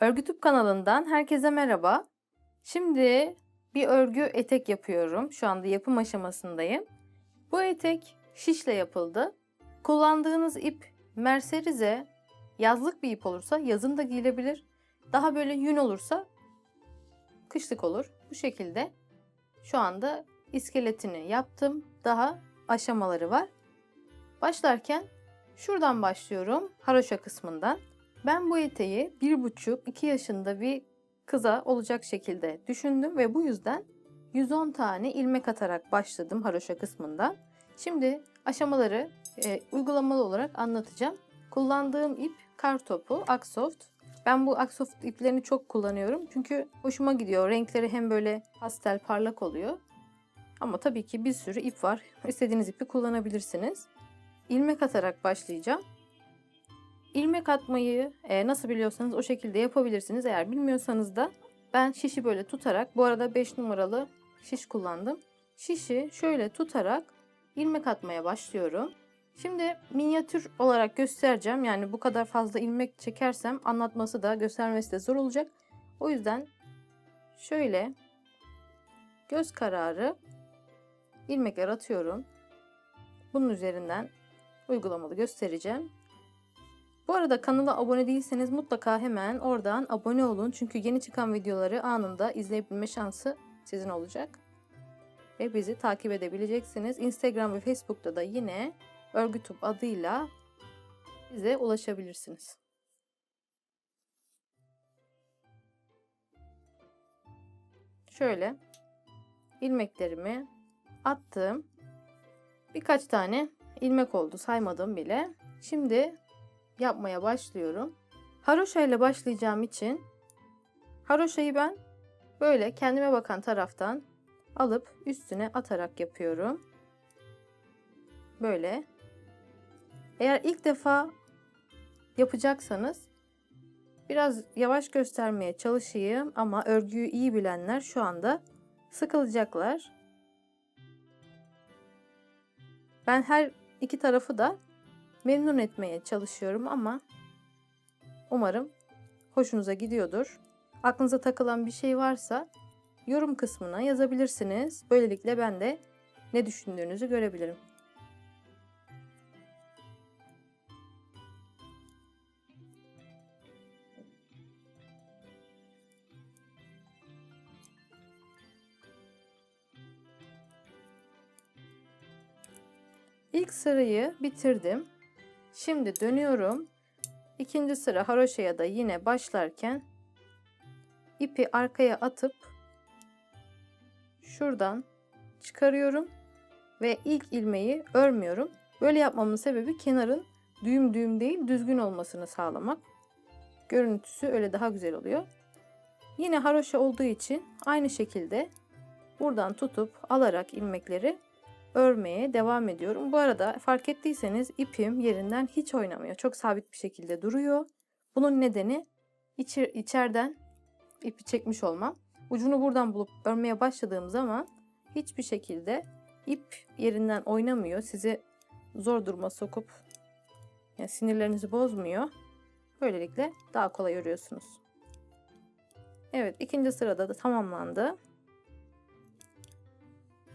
Örgütüp kanalından herkese merhaba. Şimdi bir örgü etek yapıyorum. Şu anda yapım aşamasındayım. Bu etek şişle yapıldı. Kullandığınız ip merserize, yazlık bir ip olursa yazın da giyilebilir. Daha böyle yün olursa kışlık olur. Bu şekilde şu anda iskeletini yaptım. Daha aşamaları var. Başlarken şuradan başlıyorum. Haroşa kısmından. Ben bu eteği bir buçuk, iki yaşında bir kıza olacak şekilde düşündüm ve bu yüzden 110 tane ilmek atarak başladım haroşa kısmından. Şimdi aşamaları e, uygulamalı olarak anlatacağım. Kullandığım ip kar topu Aksoft. Ben bu Aksoft iplerini çok kullanıyorum çünkü hoşuma gidiyor. Renkleri hem böyle pastel parlak oluyor. Ama tabii ki bir sürü ip var. İstediğiniz ipi kullanabilirsiniz. İlmek atarak başlayacağım. İlmek atmayı e, nasıl biliyorsanız o şekilde yapabilirsiniz. Eğer bilmiyorsanız da ben şişi böyle tutarak bu arada 5 numaralı şiş kullandım. Şişi şöyle tutarak ilmek atmaya başlıyorum. Şimdi minyatür olarak göstereceğim. Yani bu kadar fazla ilmek çekersem anlatması da göstermesi de zor olacak. O yüzden şöyle göz kararı ilmekler atıyorum. Bunun üzerinden uygulamalı göstereceğim. Bu arada kanala abone değilseniz mutlaka hemen oradan abone olun. Çünkü yeni çıkan videoları anında izleyebilme şansı sizin olacak. Ve bizi takip edebileceksiniz. Instagram ve Facebook'ta da yine Örgütüp adıyla bize ulaşabilirsiniz. Şöyle ilmeklerimi attım. Birkaç tane ilmek oldu saymadım bile. Şimdi yapmaya başlıyorum. Haroşa ile başlayacağım için haroşayı ben böyle kendime bakan taraftan alıp üstüne atarak yapıyorum. Böyle. Eğer ilk defa yapacaksanız biraz yavaş göstermeye çalışayım ama örgüyü iyi bilenler şu anda sıkılacaklar. Ben her iki tarafı da memnun etmeye çalışıyorum ama umarım hoşunuza gidiyordur. Aklınıza takılan bir şey varsa yorum kısmına yazabilirsiniz. Böylelikle ben de ne düşündüğünüzü görebilirim. İlk sırayı bitirdim. Şimdi dönüyorum. İkinci sıra haroşaya da yine başlarken ipi arkaya atıp şuradan çıkarıyorum ve ilk ilmeği örmüyorum. Böyle yapmamın sebebi kenarın düğüm düğüm değil düzgün olmasını sağlamak. Görüntüsü öyle daha güzel oluyor. Yine haroşa olduğu için aynı şekilde buradan tutup alarak ilmekleri örmeye devam ediyorum. Bu arada fark ettiyseniz ipim yerinden hiç oynamıyor. Çok sabit bir şekilde duruyor. Bunun nedeni içer, içeriden ipi çekmiş olmam. Ucunu buradan bulup örmeye başladığım zaman hiçbir şekilde ip yerinden oynamıyor. Sizi zor duruma sokup yani sinirlerinizi bozmuyor. Böylelikle daha kolay örüyorsunuz. Evet ikinci sırada da tamamlandı.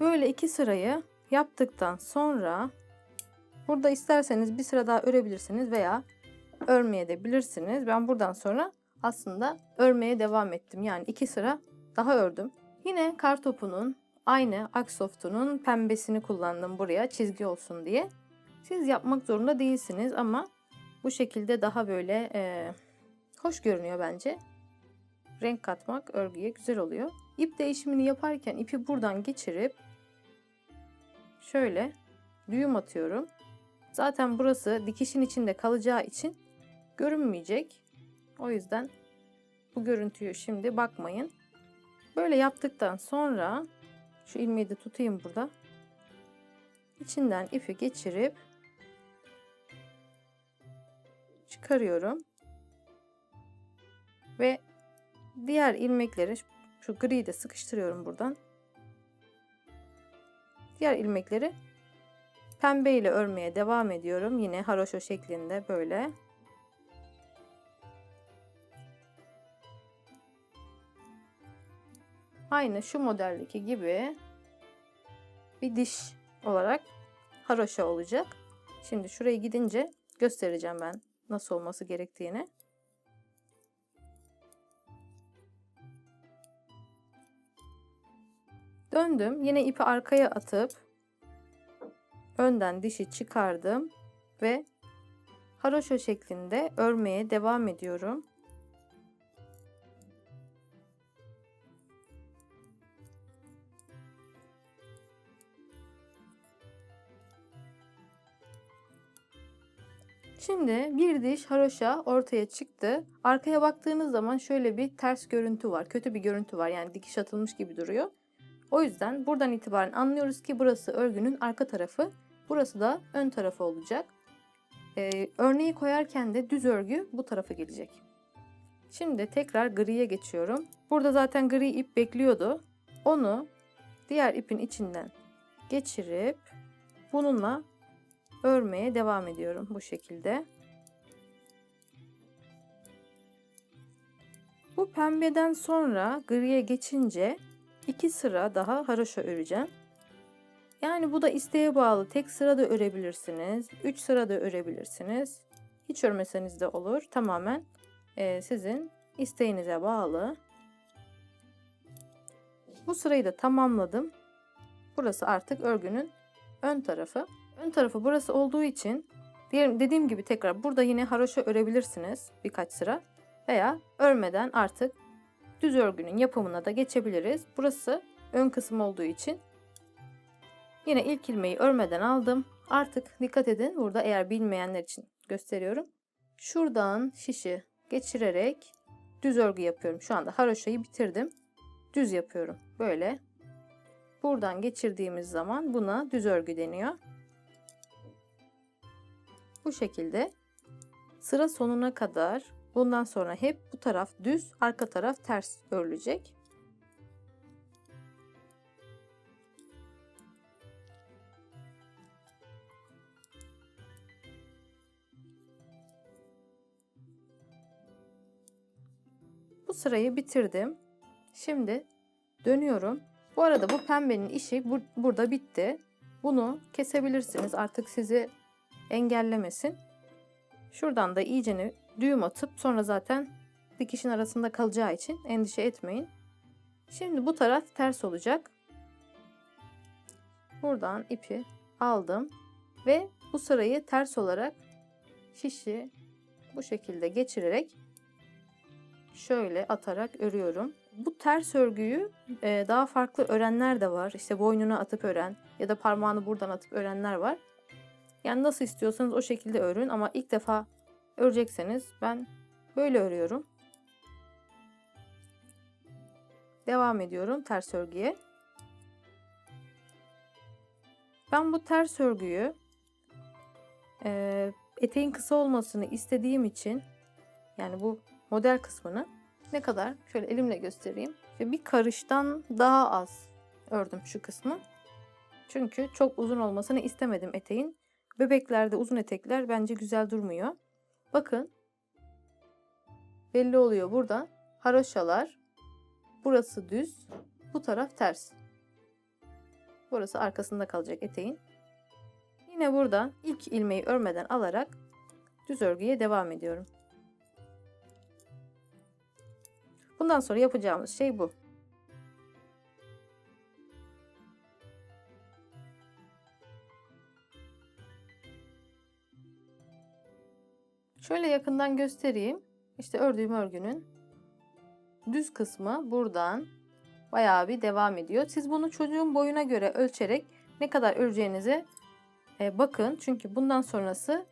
Böyle iki sırayı yaptıktan sonra burada isterseniz bir sıra daha örebilirsiniz veya örmeye de bilirsiniz. Ben buradan sonra aslında örmeye devam ettim. Yani iki sıra daha ördüm. Yine kar topunun aynı Aksoft'unun pembesini kullandım buraya çizgi olsun diye. Siz yapmak zorunda değilsiniz ama bu şekilde daha böyle e, hoş görünüyor bence. Renk katmak örgüye güzel oluyor. İp değişimini yaparken ipi buradan geçirip şöyle düğüm atıyorum. Zaten burası dikişin içinde kalacağı için görünmeyecek. O yüzden bu görüntüyü şimdi bakmayın. Böyle yaptıktan sonra şu ilmeği de tutayım burada. İçinden ipi geçirip çıkarıyorum. Ve diğer ilmekleri şu griyi de sıkıştırıyorum buradan. Diğer ilmekleri pembe ile örmeye devam ediyorum. Yine haroşa şeklinde böyle. Aynı şu modeldeki gibi bir diş olarak haroşa olacak. Şimdi şuraya gidince göstereceğim ben nasıl olması gerektiğini. Döndüm. Yine ipi arkaya atıp önden dişi çıkardım ve haroşa şeklinde örmeye devam ediyorum. Şimdi bir diş haroşa ortaya çıktı. Arkaya baktığınız zaman şöyle bir ters görüntü var. Kötü bir görüntü var. Yani dikiş atılmış gibi duruyor. O yüzden buradan itibaren anlıyoruz ki burası örgünün arka tarafı. Burası da ön tarafı olacak. Ee, örneği koyarken de düz örgü bu tarafa gelecek. Şimdi tekrar griye geçiyorum. Burada zaten gri ip bekliyordu. Onu diğer ipin içinden geçirip bununla örmeye devam ediyorum bu şekilde. Bu pembeden sonra griye geçince iki sıra daha haroşa öreceğim. Yani bu da isteğe bağlı. Tek sıra da örebilirsiniz. Üç sıra da örebilirsiniz. Hiç örmeseniz de olur. Tamamen e, sizin isteğinize bağlı. Bu sırayı da tamamladım. Burası artık örgünün ön tarafı. Ön tarafı burası olduğu için diyelim dediğim gibi tekrar burada yine haroşa örebilirsiniz birkaç sıra veya örmeden artık düz örgünün yapımına da geçebiliriz. Burası ön kısım olduğu için yine ilk ilmeği örmeden aldım. Artık dikkat edin burada eğer bilmeyenler için gösteriyorum. Şuradan şişi geçirerek düz örgü yapıyorum. Şu anda haroşayı bitirdim. Düz yapıyorum. Böyle. Buradan geçirdiğimiz zaman buna düz örgü deniyor. Bu şekilde sıra sonuna kadar bundan sonra hep bu taraf düz, arka taraf ters örülecek. Bu sırayı bitirdim. Şimdi dönüyorum. Bu arada bu pembenin işi bu, burada bitti. Bunu kesebilirsiniz. Artık sizi engellemesin. Şuradan da iyicene düğüm atıp sonra zaten dikişin arasında kalacağı için endişe etmeyin. Şimdi bu taraf ters olacak. Buradan ipi aldım ve bu sırayı ters olarak şişi bu şekilde geçirerek şöyle atarak örüyorum. Bu ters örgüyü e, daha farklı örenler de var. İşte boynuna atıp ören ya da parmağını buradan atıp örenler var. Yani nasıl istiyorsanız o şekilde örün ama ilk defa örecekseniz ben böyle örüyorum. Devam ediyorum ters örgüye. Ben bu ters örgüyü e, eteğin kısa olmasını istediğim için yani bu model kısmını ne kadar şöyle elimle göstereyim. Ve bir karıştan daha az ördüm şu kısmı. Çünkü çok uzun olmasını istemedim eteğin. Bebeklerde uzun etekler bence güzel durmuyor. Bakın. Belli oluyor burada. Haroşalar. Burası düz. Bu taraf ters. Burası arkasında kalacak eteğin. Yine buradan ilk ilmeği örmeden alarak düz örgüye devam ediyorum. Bundan sonra yapacağımız şey bu. Şöyle yakından göstereyim. İşte ördüğüm örgünün düz kısmı buradan bayağı bir devam ediyor. Siz bunu çocuğun boyuna göre ölçerek ne kadar öreceğinize e, bakın. Çünkü bundan sonrası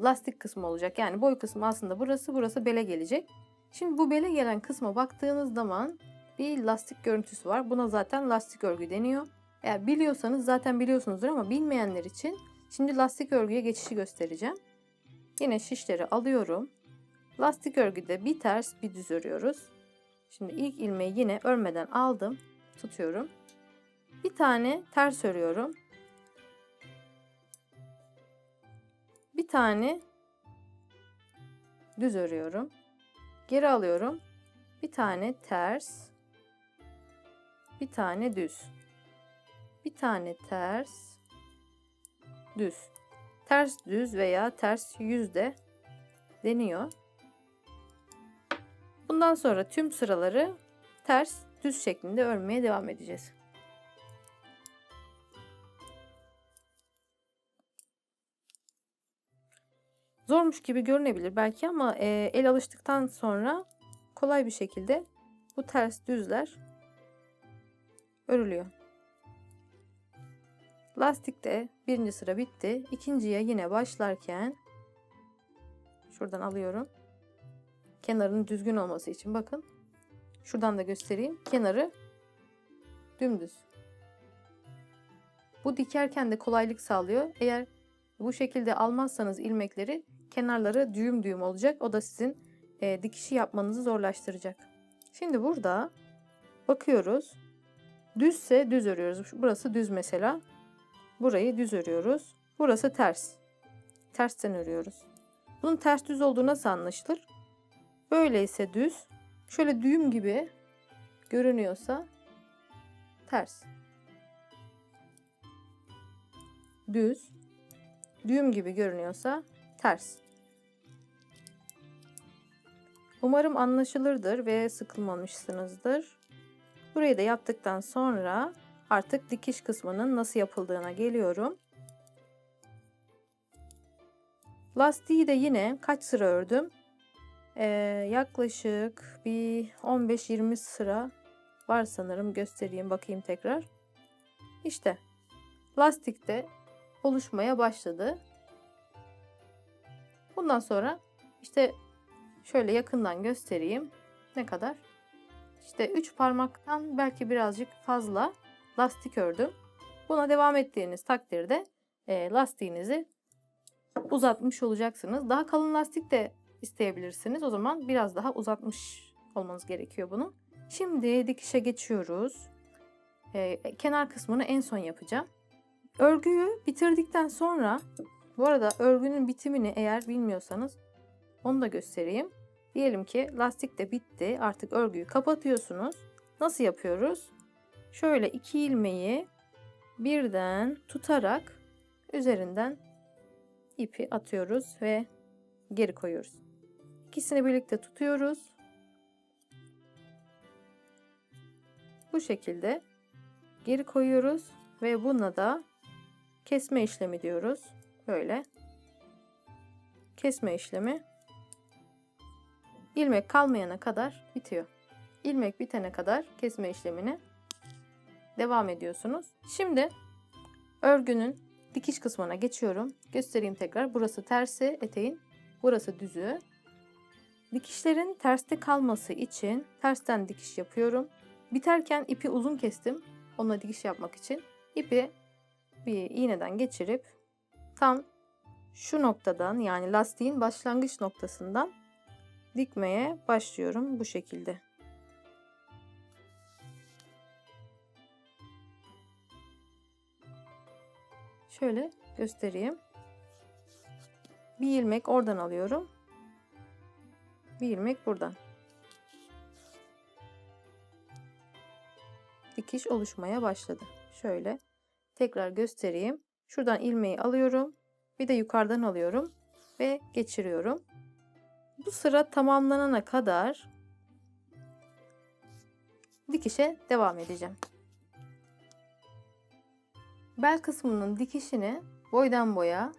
lastik kısmı olacak. Yani boy kısmı aslında burası, burası bele gelecek. Şimdi bu bele gelen kısma baktığınız zaman bir lastik görüntüsü var. Buna zaten lastik örgü deniyor. Eğer biliyorsanız zaten biliyorsunuzdur ama bilmeyenler için şimdi lastik örgüye geçişi göstereceğim. Yine şişleri alıyorum. Lastik örgüde bir ters bir düz örüyoruz. Şimdi ilk ilmeği yine örmeden aldım. Tutuyorum. Bir tane ters örüyorum. Bir tane düz örüyorum. Geri alıyorum. Bir tane ters. bir tane düz. Bir tane ters, düz. Ters düz veya ters yüz de deniyor. Bundan sonra tüm sıraları ters düz şeklinde örmeye devam edeceğiz. Zormuş gibi görünebilir belki ama e, el alıştıktan sonra kolay bir şekilde bu ters düzler örülüyor. Lastikte birinci sıra bitti. İkinciye yine başlarken şuradan alıyorum. Kenarının düzgün olması için bakın. Şuradan da göstereyim. Kenarı dümdüz. Bu dikerken de kolaylık sağlıyor. Eğer bu şekilde almazsanız ilmekleri kenarları düğüm düğüm olacak. O da sizin e, dikişi yapmanızı zorlaştıracak. Şimdi burada bakıyoruz. Düzse düz örüyoruz. Burası düz mesela. Burayı düz örüyoruz. Burası ters. Tersten örüyoruz. Bunun ters düz olduğu nasıl anlaşılır? Böyleyse düz. Şöyle düğüm gibi görünüyorsa ters. Düz. Düğüm gibi görünüyorsa ters. Umarım anlaşılırdır ve sıkılmamışsınızdır. Burayı da yaptıktan sonra artık dikiş kısmının nasıl yapıldığına geliyorum. Lastiği de yine kaç sıra ördüm? Ee, yaklaşık bir 15-20 sıra var sanırım. Göstereyim bakayım tekrar. İşte lastik de oluşmaya başladı. Bundan sonra işte şöyle yakından göstereyim. Ne kadar? İşte 3 parmaktan belki birazcık fazla lastik ördüm. Buna devam ettiğiniz takdirde e, lastiğinizi uzatmış olacaksınız. Daha kalın lastik de isteyebilirsiniz. O zaman biraz daha uzatmış olmanız gerekiyor bunu. Şimdi dikişe geçiyoruz. E, kenar kısmını en son yapacağım. Örgüyü bitirdikten sonra bu arada örgünün bitimini eğer bilmiyorsanız onu da göstereyim. Diyelim ki lastik de bitti. Artık örgüyü kapatıyorsunuz. Nasıl yapıyoruz? Şöyle iki ilmeği birden tutarak üzerinden ipi atıyoruz ve geri koyuyoruz. İkisini birlikte tutuyoruz. Bu şekilde geri koyuyoruz ve buna da kesme işlemi diyoruz. Böyle kesme işlemi ilmek kalmayana kadar bitiyor. İlmek bitene kadar kesme işlemini devam ediyorsunuz. Şimdi örgünün dikiş kısmına geçiyorum. Göstereyim tekrar. Burası tersi eteğin, burası düzü. Dikişlerin terste kalması için tersten dikiş yapıyorum. Biterken ipi uzun kestim. Onunla dikiş yapmak için. İpi bir iğneden geçirip tam şu noktadan yani lastiğin başlangıç noktasından dikmeye başlıyorum bu şekilde. Şöyle göstereyim. Bir ilmek oradan alıyorum. Bir ilmek buradan. Dikiş oluşmaya başladı. Şöyle tekrar göstereyim. Şuradan ilmeği alıyorum. Bir de yukarıdan alıyorum ve geçiriyorum. Bu sıra tamamlanana kadar dikişe devam edeceğim. Bel kısmının dikişini boydan boya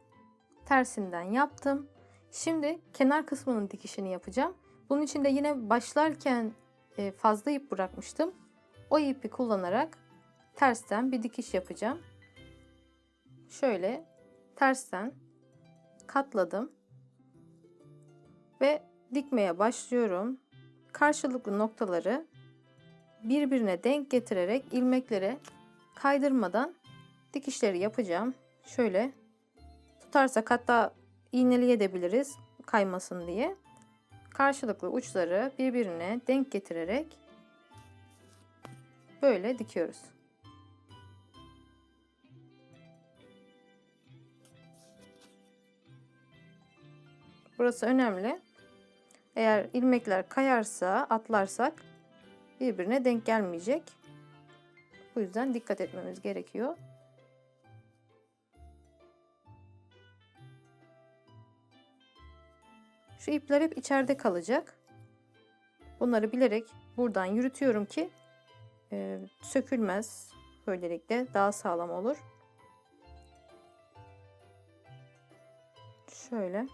tersinden yaptım. Şimdi kenar kısmının dikişini yapacağım. Bunun için de yine başlarken e, fazla ip bırakmıştım. O ipi kullanarak tersten bir dikiş yapacağım. Şöyle tersten katladım ve dikmeye başlıyorum. Karşılıklı noktaları birbirine denk getirerek ilmeklere kaydırmadan dikişleri yapacağım. Şöyle tutarsak hatta iğneleyebiliriz kaymasın diye. Karşılıklı uçları birbirine denk getirerek böyle dikiyoruz. Burası önemli. Eğer ilmekler kayarsa, atlarsak birbirine denk gelmeyecek. Bu yüzden dikkat etmemiz gerekiyor. Şu ipler hep içeride kalacak. Bunları bilerek buradan yürütüyorum ki e, sökülmez. Böylelikle daha sağlam olur. Şöyle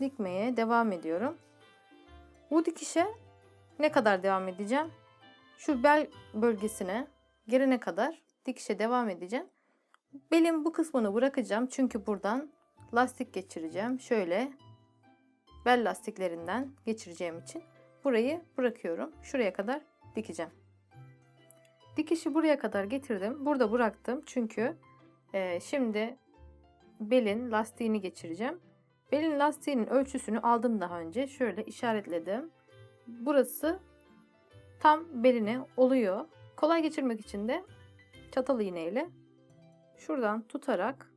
dikmeye devam ediyorum. Bu dikişe ne kadar devam edeceğim? Şu bel bölgesine gelene kadar dikişe devam edeceğim. Belin bu kısmını bırakacağım çünkü buradan lastik geçireceğim. Şöyle bel lastiklerinden geçireceğim için burayı bırakıyorum. Şuraya kadar dikeceğim. Dikişi buraya kadar getirdim. Burada bıraktım çünkü e, şimdi belin lastiğini geçireceğim. Belin lastiğinin ölçüsünü aldım daha önce. Şöyle işaretledim. Burası tam beline oluyor. Kolay geçirmek için de çatal iğneyle şuradan tutarak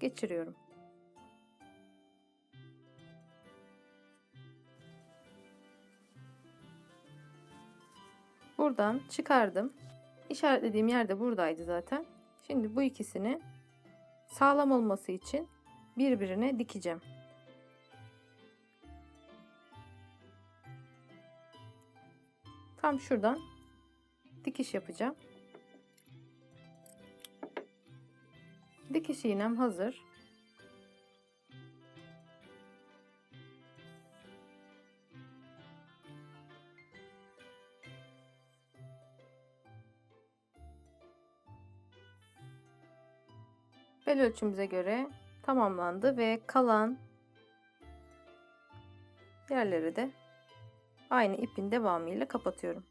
geçiriyorum. Buradan çıkardım. İşaretlediğim yerde buradaydı zaten. Şimdi bu ikisini sağlam olması için birbirine dikeceğim. Tam şuradan dikiş yapacağım. Dikiş iğnem hazır. Bel ölçümüze göre tamamlandı ve kalan yerleri de aynı ipin devamıyla kapatıyorum.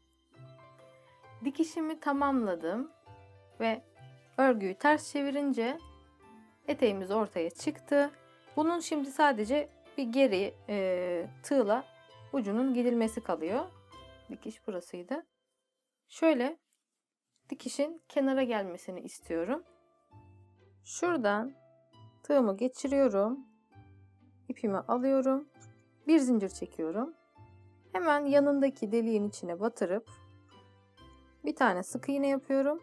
Dikişimi tamamladım ve örgüyü ters çevirince eteğimiz ortaya çıktı. Bunun şimdi sadece bir geri e, tığla ucunun gidilmesi kalıyor. Dikiş burasıydı. Şöyle dikişin kenara gelmesini istiyorum. Şuradan tığımı geçiriyorum. ipimi alıyorum. Bir zincir çekiyorum. Hemen yanındaki deliğin içine batırıp bir tane sık iğne yapıyorum.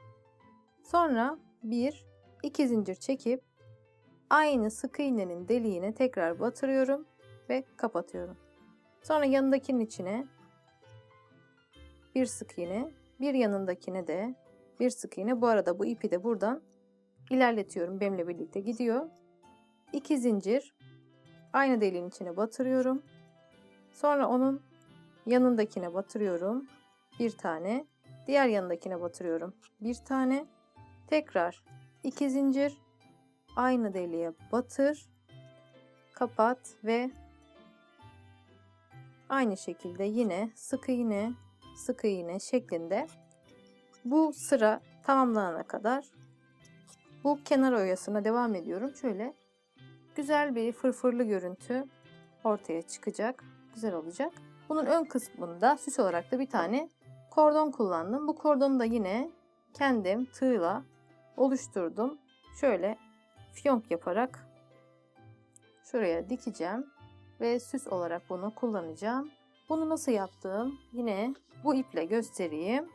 Sonra bir, iki zincir çekip aynı sık iğnenin deliğine tekrar batırıyorum ve kapatıyorum. Sonra yanındakinin içine bir sık iğne, bir yanındakine de bir sık iğne. Bu arada bu ipi de buradan ilerletiyorum. Benimle birlikte gidiyor. İki zincir aynı deliğin içine batırıyorum. Sonra onun yanındakine batırıyorum. Bir tane. Diğer yanındakine batırıyorum. Bir tane. Tekrar iki zincir aynı deliğe batır. Kapat ve aynı şekilde yine sık iğne, sık iğne şeklinde bu sıra tamamlanana kadar bu kenar oyasına devam ediyorum. Şöyle güzel bir fırfırlı görüntü ortaya çıkacak. Güzel olacak. Bunun ön kısmında süs olarak da bir tane kordon kullandım. Bu kordonu da yine kendim tığla oluşturdum. Şöyle fiyonk yaparak şuraya dikeceğim ve süs olarak bunu kullanacağım. Bunu nasıl yaptım? Yine bu iple göstereyim.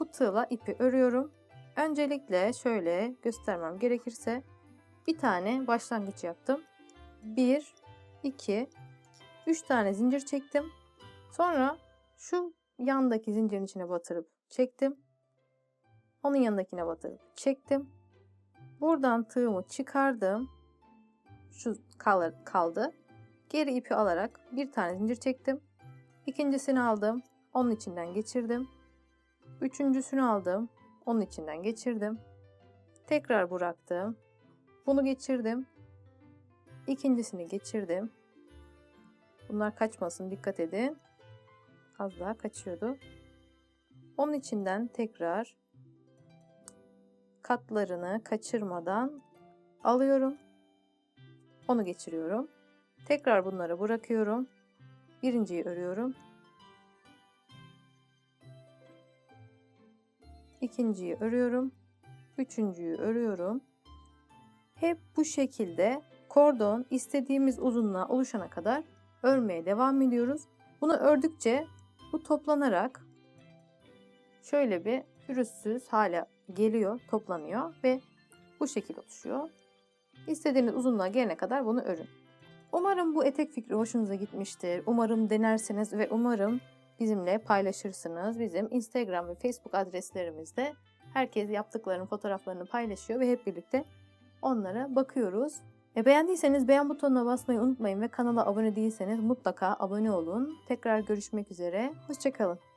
Bu tığla ipi örüyorum. Öncelikle şöyle göstermem gerekirse bir tane başlangıç yaptım. 1, 2, 3 tane zincir çektim. Sonra şu yandaki zincirin içine batırıp çektim. Onun yanındakine batırıp çektim. Buradan tığımı çıkardım. Şu kaldı. Geri ipi alarak bir tane zincir çektim. İkincisini aldım. Onun içinden geçirdim. Üçüncüsünü aldım. Onun içinden geçirdim. Tekrar bıraktım. Bunu geçirdim. İkincisini geçirdim. Bunlar kaçmasın dikkat edin. Az daha kaçıyordu. Onun içinden tekrar katlarını kaçırmadan alıyorum. Onu geçiriyorum. Tekrar bunları bırakıyorum. Birinciyi örüyorum. İkinciyi örüyorum. Üçüncüyü örüyorum. Hep bu şekilde kordon istediğimiz uzunluğa oluşana kadar örmeye devam ediyoruz. Bunu ördükçe bu toplanarak şöyle bir pürüzsüz hale geliyor, toplanıyor ve bu şekil oluşuyor. İstediğiniz uzunluğa gelene kadar bunu örün. Umarım bu etek fikri hoşunuza gitmiştir. Umarım denersiniz ve umarım bizimle paylaşırsınız. Bizim Instagram ve Facebook adreslerimizde herkes yaptıklarının fotoğraflarını paylaşıyor ve hep birlikte onlara bakıyoruz. E beğendiyseniz beğen butonuna basmayı unutmayın ve kanala abone değilseniz mutlaka abone olun. Tekrar görüşmek üzere. Hoşçakalın.